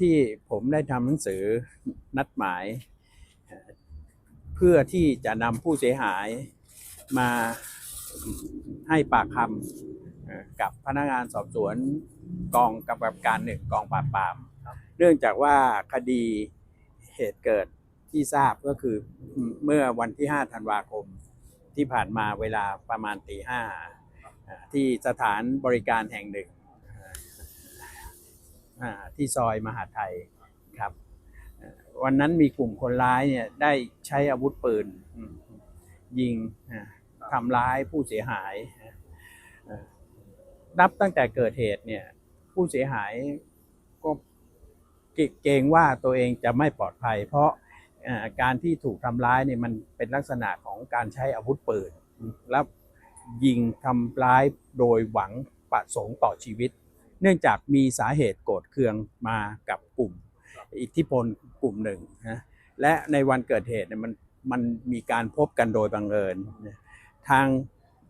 ที่ผมได้ทำหนังสือนัดหมาย เพื่อที่จะนำผู้เสียหายมาให้ปากคำกับพนักงานสอบสวนกองกำกับการหนึ่งกองปราบปราม เนื่องจากว่าคดีเหตุเกิดที่ทราบก็คือเมื่อวันที่ 5 ธันวาคม ที่ผ่านมาเวลาประมาณตีห้าที่สถานบริการแห่งหนึ่ง ที่ซอยมหาไทยครับวันนั้นมีกลุ่มคนร้ายเนี่ยได้ใช้อาวุธปืน ยิงทำร้ายผู้เสียหาย นับตั้งแต่เกิดเหตุเนี่ยผู้เสียหายก็เกรงว่าตัวเองจะไม่ปลอดภัย เพราะการที่ถูกทำร้ายเนี่ยมันเป็นลักษณะของการใช้อาวุธปืน แล้วยิงทำร้ายโดยหวังประสงค์ต่อชีวิต เนื่องจากมีสาเหตุโกรธเคืองมากับกลุ่ม อิทธิพลกลุ่มหนึ่งนะและในวันเกิดเหตุเนี่ยมันมันมีการพบกันโดยบังเอิญทาง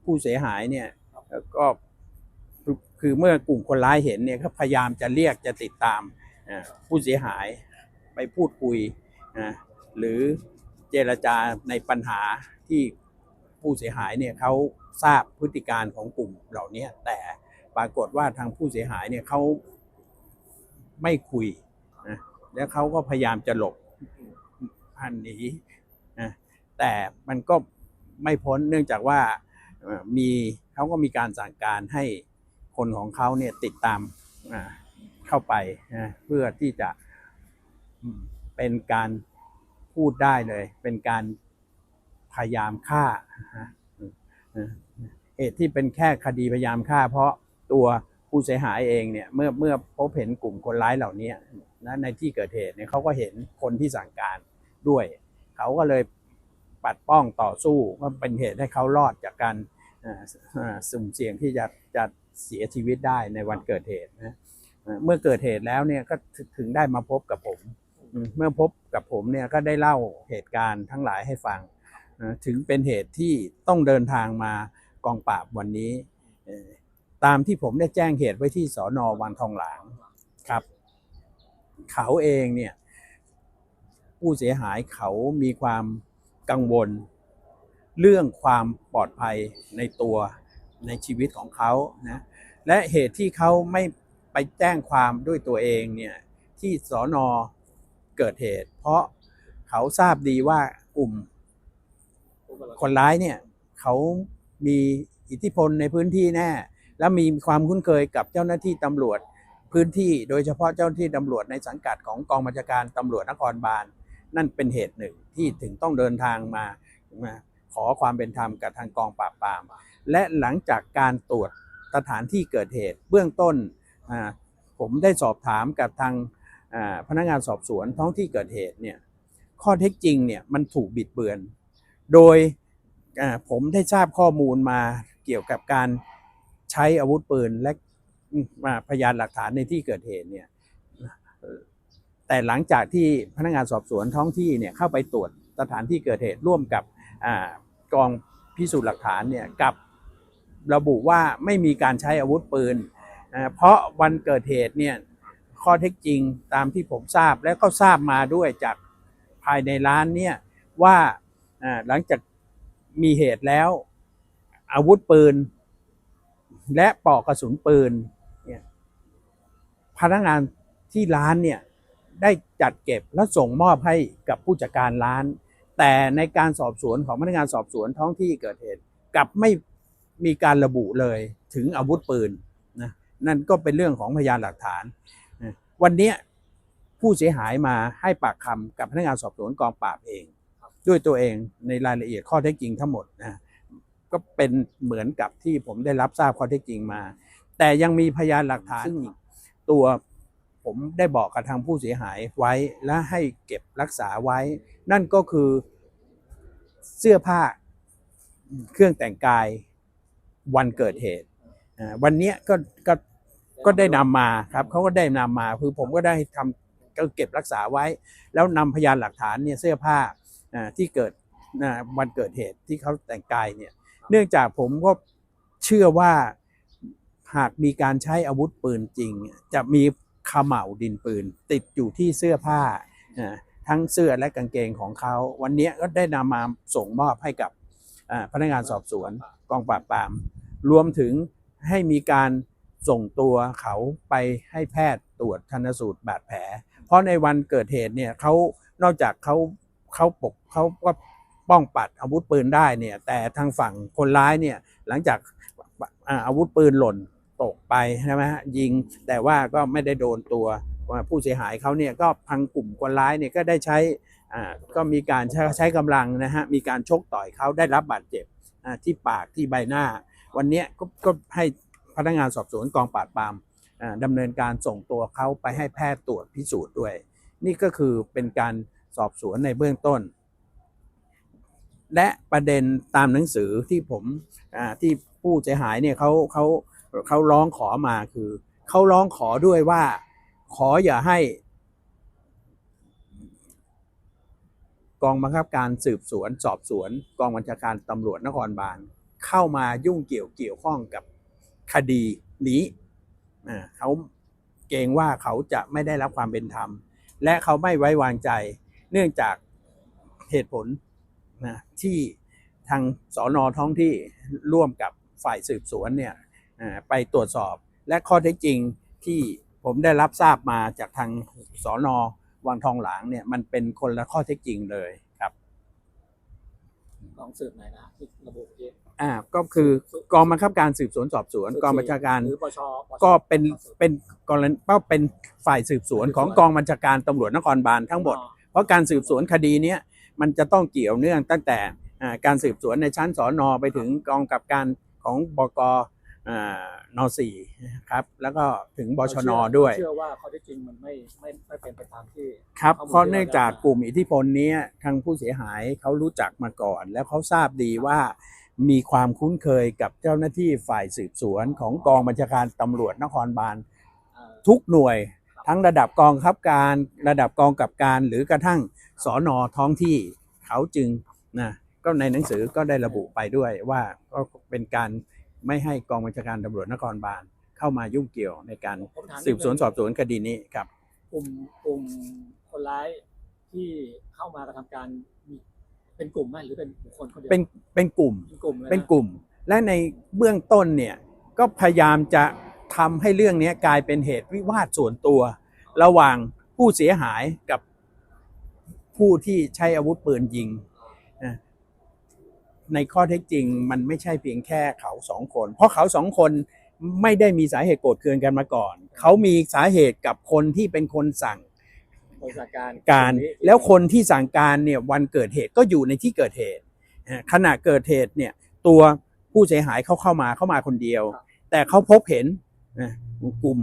ผู้เสียหายเนี่ยก็คือเมื่อกลุ่มคนร้ายเห็นเนี่ยก็พยายามจะเรียกจะติดตามผู้เสียหายไปพูดคุยนะหรือเจรจาในปัญหาที่ผู้เสียหายเนี่ยเขาทราบพฤติการของกลุ่มเหล่านี้แต่ รากฏว่าทางผู้เสียหายเนี่ยเขาไม่คุยนะแล้วเขาก็พยายามจะหลบพันหนีนะแต่มันก็ไม่พ้นเนื่องจากว่ามีเขาก็มีการสั่งการให้คนของเขาเนี่ยติดตามเข้าไปนะเพื่อที่จะเป็นการพูดได้เลย เป็นการพยายามฆ่านะเหตุที่เป็นแค่คดีพยายามฆ่า เพราะ ตัวผู้เสียหายเองเนี่ยเมื่อเมื่อพบเห็นกลุ่มคนร้ายเหล่านี้นะในที่เกิดเหตุเนี่ยเขาก็เห็นคนที่สั่งการด้วย เขาก็เลยปัดป้องต่อสู้ว่าเป็นเหตุให้เขารอดจากการสุ่มเสี่ยงที่จะจะเสียชีวิตได้ในวันเกิดเหตุนะเมื่อเกิดเหตุแล้วเนี่ยก็ถึงได้มาพบกับผม เมื่อพบกับผมเนี่ยก็ได้เล่าเหตุการณ์ทั้งหลายให้ฟัง ถึงเป็นเหตุที่ต้องเดินทางมากองปราบวันนี้ ตามที่ผมได้แจ้งเหตุไว้ที่สอนอวันทองหลางครับ เขาเองเนี่ยผู้เสียหายเขามีความกังวล เรื่องความปลอดภัยในตัวในชีวิตของเขานะและเหตุที่เขาไม่ไปแจ้งความด้วยตัวเองเนี่ยที่สอนอเกิดเหตุ เพราะเขาทราบดีว่ากลุ่ม คนร้ายเนี่ยเขามีอิทธิพลในพื้นที่แน่ และมีความคุ้นเคยกับเจ้าหน้าที่ตำรวจพื้นที่โดยเฉพาะเจ้าหน้าที่ตำรวจในสังกัดของกองบัญชาการตำรวจนครบาลนั่นเป็นเหตุหนึ่งที่ถึงต้องเดินทางมามาขอความเป็นธรรมกับทางกองปราบปราม และหลังจากการตรวจสถานที่เกิดเหตุ เบื้องต้นผมได้สอบถามกับทางพนักงานสอบสวนท้องที่เกิดเหตุเนี่ยข้อเท็จจริงเนี่ยมันถูกบิดเบือน โดยผมได้ทราบข้อมูลมาเกี่ยวกับการ ใช้อาวุธปืนและอ่าพยานหลักฐานในที่เกิดเหตุเนี่ยแต่หลังจากที่พนักงานสอบสวนท้องที่เนี่ยเข้าไปตรวจสถานที่เกิดเหตุร่วมกับอกองพิสูจน์หลักฐานเนี่ยกับระบุว่าไม่มีการใช้อาวุธปืน เพราะวันเกิดเหตุเนี่ยข้อเท็จจริงตามที่ผมทราบและก็ทราบมาด้วยจากภายในร้านเนี่ยว่าหลังจากมีเหตุแล้วอาวุธปืน และปลอกกระสุนปืนเนี่ยพนักงานที่ร้านเนี่ยได้จัดเก็บและส่งมอบให้กับผู้จัดการร้าน แต่ในการสอบสวนของพนักงานสอบสวนท้องที่เกิดเหตุกลับไม่มีการระบุเลยถึงอาวุธปืนนะนั่นก็เป็นเรื่องของพยานหลักฐานนะวันเนี้ยผู้เสียหายมาให้ปากคำกับพนักงานสอบสวนกองปราบเอง ด้วยตัวเองในรายละเอียดข้อเท็จจริงทั้งหมดนะ ก็เป็นเหมือนกับที่ผมได้รับทราบข้อเท็จจริงมา แต่ยังมีพยานหลักฐานซึ่งตัวผมได้บอกกับทางผู้เสียหายไว้และให้เก็บรักษาไว้ นั่นก็คือเสื้อผ้าเครื่องแต่งกายวันเกิดเหตุอ่าวันเนี้ยก็ก็ก็ได้นำมาครับเขาก็ได้นำมาคือผมก็ได้ทำก็เก็บรักษาไว้ แล้วนำพยานหลักฐานเนี่ยเสื้อผ้าอ่าที่เกิดอ่าวันเกิดเหตุที่เขาแต่งกายเนี่ย เนื่องจากผมก็เชื่อว่าหากมีการใช้อาวุธปืนจริง จะมีขม่าวดินปืน ติดอยู่ที่เสื้อผ้า ทั้งเสื้อและกางเกงของเขา วันนี้ก็ได้นำมาส่งมอบให้กับพนักงานสอบสวนกองปราบปราม รวมถึงให้มีการส่งตัวเขาไปให้แพทย์ตรวจชันสูตรบาดแผล เพราะในวันเกิดเหตุเนี่ยเขานอกจากเขาเขาปกเขาก็ ป้องปัดอาวุธปืนได้เนี่ย แต่ทางฝั่งคนร้ายเนี่ยหลังจากอาวุธปืนหล่นตกไปใช่ไหมฮะยิงแต่ว่าก็ไม่ได้โดนตัวผู้เสียหายเขาเนี่ยก็ทางกลุ่มคนร้ายเนี่ยก็ได้ใช้ก็มีการใช้ใช้กำลังนะฮะมีการชกต่อยเขาได้รับบาดเจ็บที่ปากที่ใบหน้า วันนี้ก็ก็ให้พนักงานสอบสวนกองปราบปรามอ่าดำเนินการส่งตัวเขาไปให้แพทย์ตรวจพิสูจน์ด้วย นี่ก็คือเป็นการสอบสวนในเบื้องต้น และประเด็นตามหนังสือที่ผมที่ผู้เสียหายเนี่ยเขาเขาเขาร้องขอมาคือเขาร้องขอด้วยว่า ขออย่าให้ กองบังคับการสืบสวน สอบสวน กองบัญชาการตำรวจนครบาลเข้ามายุ่งเกี่ยวเกี่ยวข้องกับคดีนี้เขาเกรงว่าเขาจะไม่ได้รับความเป็นธรรม และเขาไม่ไว้วางใจ เนื่องจากเหตุผล นะที่ทางสอนอท้องที่ร่วมกับฝ่ายสืบสวนเนี่ยอ่าไปตรวจสอบและข้อเท็จจริงที่ผมได้รับทราบมาจากทางสอนอวังทองหลางเนี่ยมันเป็นคนละข้อเท็จจริงเลยครับของสืบไหนนะที่ระบุที่อ่าก็คือกองบังคับการสืบสวนสอบสวนกองบัญชาการหรือปชปชก็เป็นเป็นกรณีก็เป็นฝ่ายสืบสวนของกองบัญชาการตำรวจนครบาลทั้งหมด เพราะการสืบสวนคดีเนี้ย มันจะต้องเกี่ยวเนื่องตั้งแต่อ่าการสืบสวนในชั้นสอนอไปถึงกองกับการของบกอ่านสี่ครับแล้วก็ถึงบชนด้วย เชื่อว่าข้อเท็จจริงมันไม่ไม่ไม่เป็นไปตามที่ครับข้อมูลเพราะที่เนื่องจากกลุ่มอิทธิพลเนี้ยทางผู้เสียหายเขารู้จักมาก่อน แล้วเขาทราบดีว่ามีความคุ้นเคยกับเจ้าหน้าที่ฝ่ายสืบสวนของกองบัญชาการตำรวจนครบาลเอ่อทุกหน่วย ทั้งระดับกองคับการระดับกองกับการหรือกระทั่งสอนอท้องที่เขาจึงนะก็ในหนังสือก็ได้ระบุไปด้วยว่าก็เป็นการไม่ให้กองบัญชาการตำรวจนครบาลเข้ามายุ่งเกี่ยวในการผมถามสืบสวนสอบสวนคดีนี้ครับกลุ่มกลุ่มคนร้ายที่เข้ามากระทำการมีเป็นกลุ่มไหมหรือเป็นบุคคลคนเดียวเป็นเป็นกลุ่มเป็นกลุ่มลยะเป็นกลุ่ม และในเบื้องต้นเนี่ยก็พยายามจะ ทำให้เรื่องนี้กลายเป็นเหตุวิวาทส่วนตัว ระหว่างผู้เสียหายกับผู้ที่ใช้อาวุธปืนยิงนะในข้อเท็จจริงมันไม่ใช่เพียงแค่เขาสองคน เพราะเขาสองคนไม่ได้มีสาเหตุโกรธเคืองกันมาก่อน เขามีสาเหตุกับคนที่เป็นคนสั่งบริษัทการการตงนี้แล้วคนที่สั่งการเนี่ยวันเกิดเหตุก็อยู่ในที่เกิดเหตุอ่าขณะเกิดเหตุเนี่ยตัวผู้เสียหายเขาเข้ามาเข้ามาคนเดียว แต่เขาพบเห็นอ่า กลุ่ม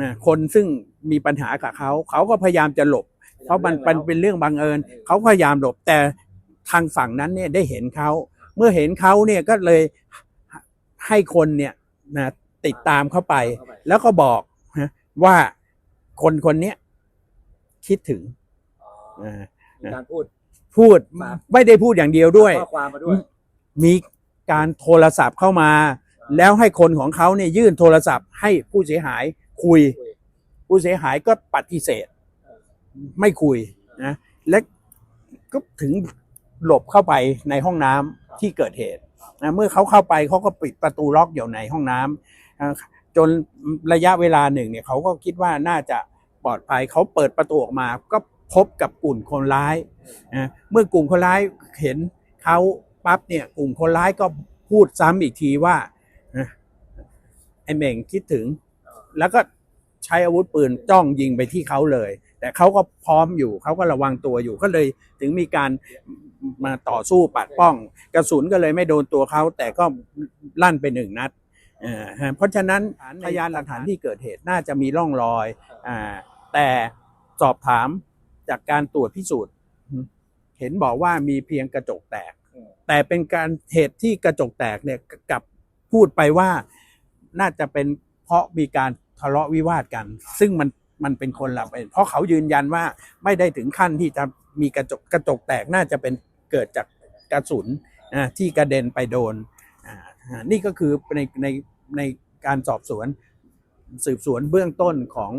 อ่าคนซึ่งมีปัญหากับเขา เขาก็พยายามจะหลบ เพราะมันมันเป็นเรื่องบังเอิญ เขาพยายามหลบแต่ทางฝั่งนั้นเนี่ยได้เห็นเขา เมื่อเห็นเขาเนี่ยก็เลยให้คนเนี่ยนะติดตามเข้าไปเข้าไปแล้วก็บอกนะว่าคนคนเนี้ยคิดถึงอ๋ออ่ามีการพูดพูดฝากไม่ได้พูดอย่างเดียวด้วยข้อความมาด้วยมีการโทรศัพท์เข้ามา แล้วให้คนของเขาเนี่ยยื่นโทรศัพท์ ให้ผู้เสียหายคุย ผู้เสียหายก็ปฏิเสธ ไม่คุยนะและก็ถึงหลบเข้าไปในห้องน้ำที่เกิดเหตุนะเมื่อเขาเข้าไปเขาก็ปิดประตูล็อกอยู่ในห้องน้ำอ่าจนระยะเวลาหนึ่งเนี่ยเขาก็คิดว่าน่าจะปลอดภัยเขาเปิดประตูออกมา ก็พบกับกลุ่มคนร้ายนะเมื่อกลุ่มคนร้ายเห็นเขาปั๊บเนี่ยกลุ่มคนร้ายก็พูดซ้ำอีกทีว่า ไอ้เหม่งคิดถึง แล้วก็ใช้อาวุธปืนจ้องยิงไปที่เขาเลย แต่เขาก็พร้อมอยู่เขาก็ระวังตัวอยู่ก็เลยถึงมีการมาต่อสู้ปัดป้อง กระสุนก็เลยไม่โดนตัวเขาแต่ก็ลั่นไปหนึ่งนัดเพราะฉะนั้นพยานหลักฐานที่เกิดเหตุน่าจะมีร่องรอยอแต่สอบถามจากการตรวจพิสูจน์ เห็นบอกว่ามีเพียงกระจกแตก แต่เป็นการเหตุที่กระจกแตกเนี่ยกับพูดไปว่า น่าจะเป็นเพราะมีการทะเลาะวิวาทกัน ซึ่งมันมันเป็นคนละเป็นเพราะเขายืนยันว่าไม่ได้ถึงขั้นที่จะมีกระจกกระจกแตกน่าจะเป็นเกิดจากกระสุนที่กระเด็นไปโดนนี่ก็คือในในในการสอบสวนสืบสวนเบื้องต้นของ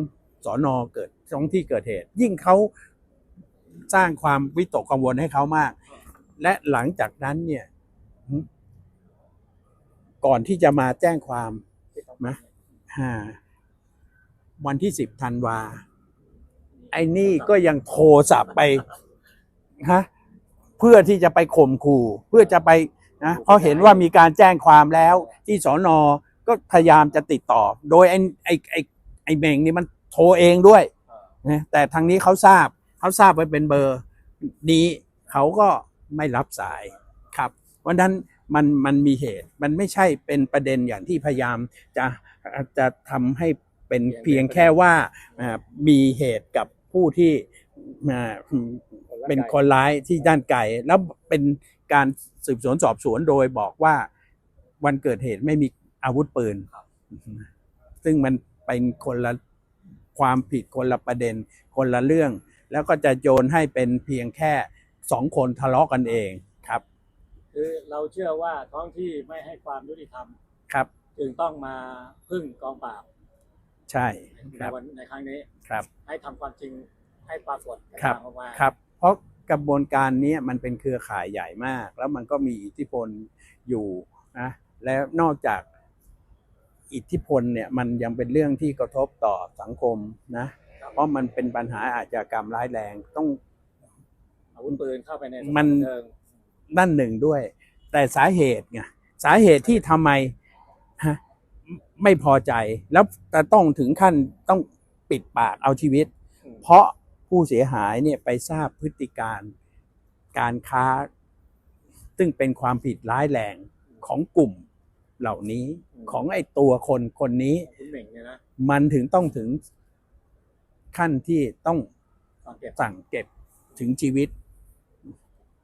สอนอเกิดท้องที่เกิดเหตุ ยิ่งเขาสร้างความวิตกกังวลให้เขามาก และหลังจากนั้นเนี่ยก่อนที่จะมาแจ้งความ นะอ่าวันที่สิบธันวา ไอ้นี่ก็ยังโทรศัพท์ไปฮะเพื่อที่จะไปข่มขู่เพื่อจะไปนะเพราะเห็นว่ามีการแจ้งความแล้วที่สอนอก็พยายามจะติดต่อ โดยไอ้ไอ้ไอ้ไอ้เมงนี่มันโทรเองด้วยนะแต่ทางนี้เขาทราบเขาทราบไว้เป็นเบอร์ นี้เขาก็ไม่รับสายครับวันนั้น มันมันมีเหตุ มันไม่ใช่เป็นประเด็นอย่างที่พยายามจะจะทำให้เป็นเพียงแค่ว่าอ่ามีเหตุกับผู้ที่อ่าเป็นคนร้ายที่ด้านไกลแล้วเป็นการสืบสวนสอบสวนโดยบอกว่าวันเกิดเหตุไม่มีอาวุธปืน ซึ่งมันเป็นคนละความผิดคนละประเด็นคนละเรื่อง แล้วก็จะโยนให้เป็นเพียงแค่สองคนทะเลาะกันเอง ครับคือเราเชื่อว่าท้องที่ไม่ให้ความยุติธรรม ครับ จึงต้องมาพึ่งกองปราบใช่คในรับ วันในครั้งนี้ ครับ ให้ทำความจริงให้ปรากฏกระครับ จ่างออกมาครับ เพราะกระบวนการนี้มันเป็นเครือข่ายใหญ่มาก แล้วมันก็มีอิทธิพลอยู่นะแล้วนอกจากอิทธิพลเนี่ยมันยังเป็นเรื่องที่กระทบต่อสังคมนะ เพราะมันเป็นปัญหาอาชญากรรมร้ายแรงต้อง อาวุธปืนเข้าไปในสถามัน บัเทิง ด้านหนึ่งด้วย แต่สาเหตุไงสาเหตุที่ทำไมฮะไม่พอใจแล้วจะต้องถึงขั้นต้องปิดปากเอาชีวิตอืมเพราะผู้เสียหายเนี่ยไปทราบพฤติการการค้า ซึ่งเป็นความผิดร้ายแรงของกลุ่มเหล่านี้ของไอ้ตัวคนคนนี้ คุณเหม่งเนี่ยนะมันถึงต้องถึงขั้นที่ต้องตอนเก็บสั่งเก็บถึงชีวิต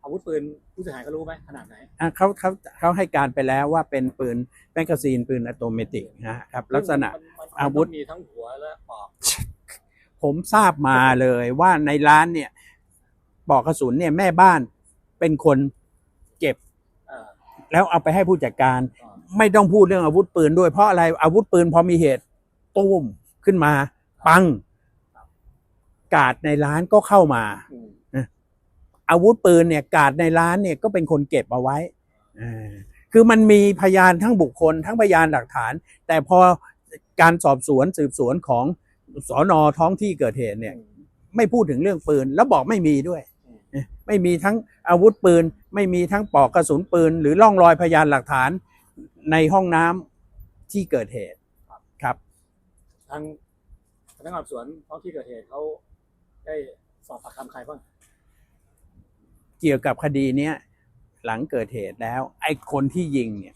อาวุธปืนผู้เสียหายก็รู้ไหมขนาดไหน อะเขาเขาเขาให้การไปแล้วว่าเป็นปืนแมกกาซีนปืนอัตโนมัตินะครับลักษณะ มันมันมันอาวุธต้องมีทั้งหัวและปอกผมทราบมาเลยว่าในร้านเนี่ยปลอกกระสุนเนี่ยแม่บ้านเป็นคนเก็บเอ่อแล้วเอาไปให้ผู้จัดการ อ่าไม่ต้องพูดเรื่องอาวุธปืนด้วยเพราะอะไรอาวุธปืนพอมีเหตุตุ้มขึ้นมา ปัง กาดในร้านก็เข้ามา อืม อาวุธปืนเนี่ยกาดในร้านเนี่ยก็เป็นคนเก็บเอาไว้คือมันมีพยานทั้งบุคคล ทั้งพยานหลักฐาน แต่พอการสอบสวนสืบสวนของสอนอท้องที่เกิดเหตุเนี่ย ไม่พูดถึงเรื่องปืนแล้วบอกไม่มีด้วย ไม่มีทั้งอาวุธปืน ไม่มีทั้งปอกกระสุนปืน หรือร่องรอยพยานหลักฐานในห้องน้ำที่เกิดเหตุครับ ทางพนักงานสอบสวนท้องที่เกิดเหตุเขาได้สอบปากคำใครบ้าง เกี่ยวกับคดีเนี้ยหลังเกิดเหตุแล้ว ไอ้คนที่ยิงเนี่ย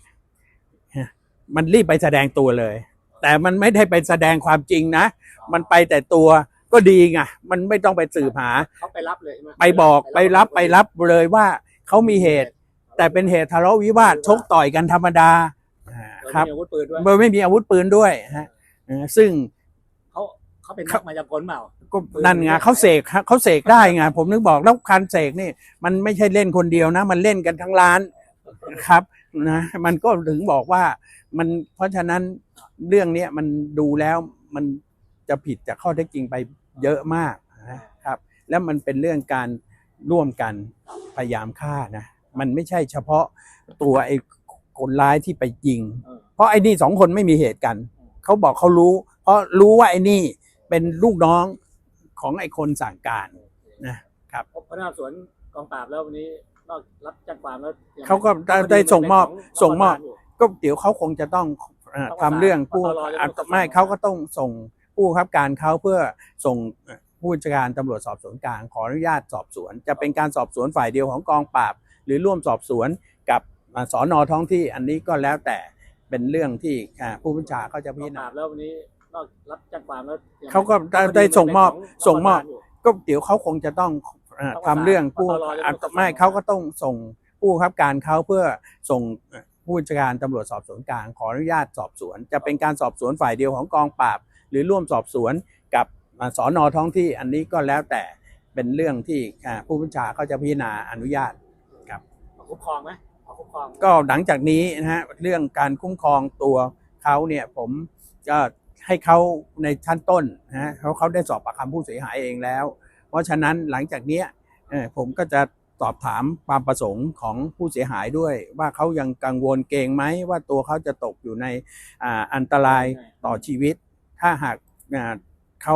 ฮะมันรีบไปแสดงตัวเลย แต่มันไม่ได้ไปแสดงความจริงนะ มันไปแต่ตัวก็ดีไงมันไม่ต้องไปสืบหาเขาไปรับเลยใช่ไหมไปบอกไปรับไปรับเลยว่าเขามีเหตุ แต่เป็นเหตุทะเลาะวิวาทชกต่อยกันธรรมดาอ่าโดยครับมีอาวุธปืนด้วยโดยไม่มีอาวุธปืนด้วยฮะเออซึ่ง เขาเขาเป็นนักมายากลเปล่าก็นั่นไงเขาเสกเขาเสกได้ไงผมนึกบอกแล้วการเสกนี่ มันไม่ใช่เล่นคนเดียวนะ มันเล่นกันทั้งร้านครับนะมันก็ถึงบอกว่ามันเพราะฉะนั้นเรื่องเนี้ยมันดูแล้วมันจะผิดจากข้อเท็จจริงไปเยอะมากนะครับ แล้วมันเป็นเรื่องการร่วมกันพยายามฆ่านะมันไม่ใช่เฉพาะตัวไอ้คนร้ายที่ไปยิงเออเพราะไอ้นี่สองคนไม่มีเหตุกันเขาบอกเขารู้ เพราะรู้ว่าไอ้นี่ เป็นลูกน้องของไอ้คนสั่งการนะพบพนักงานสอบสวนกองปราบแล้ววันนี้นอกรับแจ้งความแล้วยังเขาก็ได้ได้ส่งมอบเป็นขส่งมอบนครบาลยู่ก็เดี๋ยวเขาคงจะต้องเอ่อต้องประสานทำเรื่องผู้ปปรจะต้องอะประสานไม่เขาก็ต้องส่งผู้บังคับการเขาเพื่อส่งเอ่อผู้บัญชาการตำรวจสอบสวนกลางขออนุญาตสอบสวน จะเป็นการสอบสวนฝ่ายเดียวของกองปราบ หรือร่วมสอบสวนกับอ่าสอนอท้องที่อันนี้ก็แล้วแต่เป็นเรื่องที่อ่าผู้บัญชาเขาจะพิกองจารปราณาบแล้ววันนี้ นอกรับแจ้งความแล้วยังเขาก็ได้คได้ส่งมอบเป็นขส่งมอบนครบาลยู่ ก็เดี๋ยวเขาคงจะต้องเอ่อต้องประสานทำเรื่องผู้ปปรจะต้องอะประสาน ไม่เขาก็ต้องส่งผู้บังคับการเขาเพื่อส่งเอ่อผู้บัญชาการตำรวจสอบสวนกลางขออนุญาตสอบสวน จะเป็นการสอบสวนฝ่ายเดียวของกองปราบ หรือร่วมสอบสวนกับอ่าสอนอท้องที่อันนี้ก็แล้วแต่เป็นเรื่องที่อ่าผู้บัญชาเขาจะพิจารณาอนุญาตเอาคุ้มครองไหมเอาคุ้มครองก็หลังจากนี้นะฮะเรื่องการคุ้มครองตัวเขาเนี่ยผมก็ ให้เขาในชั้นต้นนะเขาเขาได้สอบปากคำผู้เสียหายเองแล้ว เพราะฉะนั้นหลังจากนี้ผมก็จะสอบถามความประสงค์ของผู้เสียหายด้วย ว่าเขายังกังวลเกรงไหมว่าตัวเขาจะตกอยู่ในอันตรายต่อชีวิต ถ้าหากเขา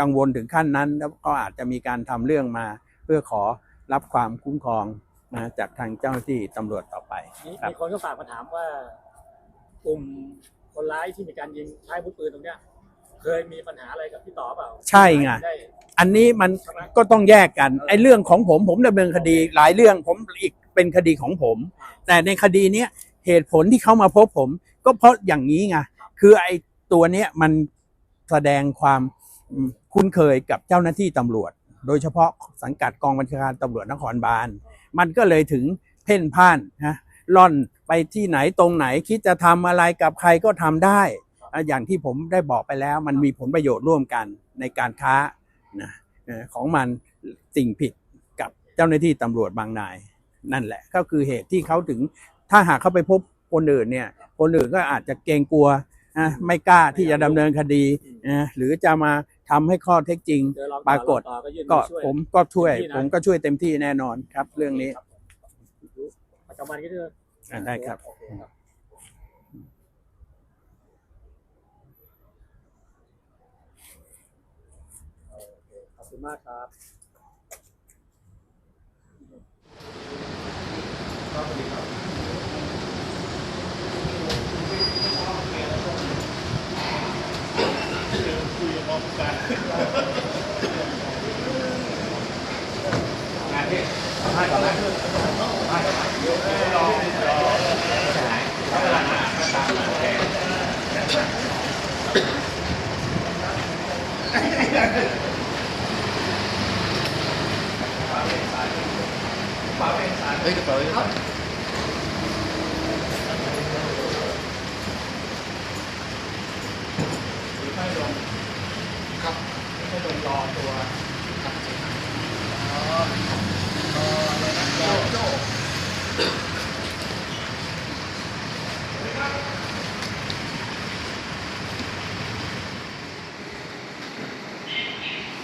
กังวลถึงขั้นนั้น แล้วก็อาจจะมีการทำเรื่องมา เพื่อขอรับความคุ้มครองนะจากทางเจ้าหน้าที่ตำรวจต่อไปมีคนก็ฝากมาถามว่ากลุ่ม คนร้ายที่มีการยิงใช้อาวุธปืนตรงเนี้ย เคยมีปัญหาอะไรกับพี่ต่อเปล่าใช่ไงได้ อันนี้มันก็ต้องแยกกันไอ้เรื่องของผมผมดำเนินคดีหลายเรื่องผมอีกเป็นคดีของผม แต่ในคดีเนี้ยเหตุผลที่เขามาพบผม ก็เพราะอย่างนี้ไงคือไอ้ตัวเนี้ยมันแสดงความอืมคุ้นเคยกับเจ้าหน้าที่ตำรวจ โดยเฉพาะสังกัดกองบัญชาการตำรวจนครบาลมันก็เลยถึงเพ่นพ่านนะ ล่อนไปที่ไหนตรงไหนคิดจะทำอะไรกับใครก็ทำได้อะอย่างที่ผมได้บอกไปแล้ว มันมีผลประโยชน์ร่วมกันในการค้านะเอ่อของมันสิ่งผิดกับเจ้าหน้าที่ตำรวจบางนาย นั่นแหละก็คือเหตุที่เขาถึงถ้าหากเขาไปพบคนอื่นเนี่ยคนอื่นก็อาจจะเกรงกลัวนะไม่กล้าที่จะดำเนินคดีนะหรือจะมาทำให้ข้อเท็จจริงเดี๋ยวลองปรากฏต่อก็ยื่นก็มือช่วยผมก็ช่วยเต็มที่นะผมก็ช่วยเต็มที่แน่นอนครับ เรื่องนี้ ประจำวันก็จะอ่าได้ครับ โอเคครับ โอเคขอบคุณมากครับเอา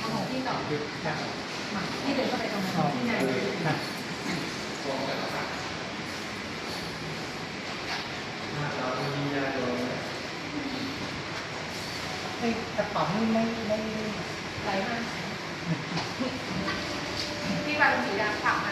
ของพี่ต่อมาพี่เดินเข้าไปตรงนั้นที่ไหนในกระเป๋าไม่ไม่ไม่ไหลมาพี่ ว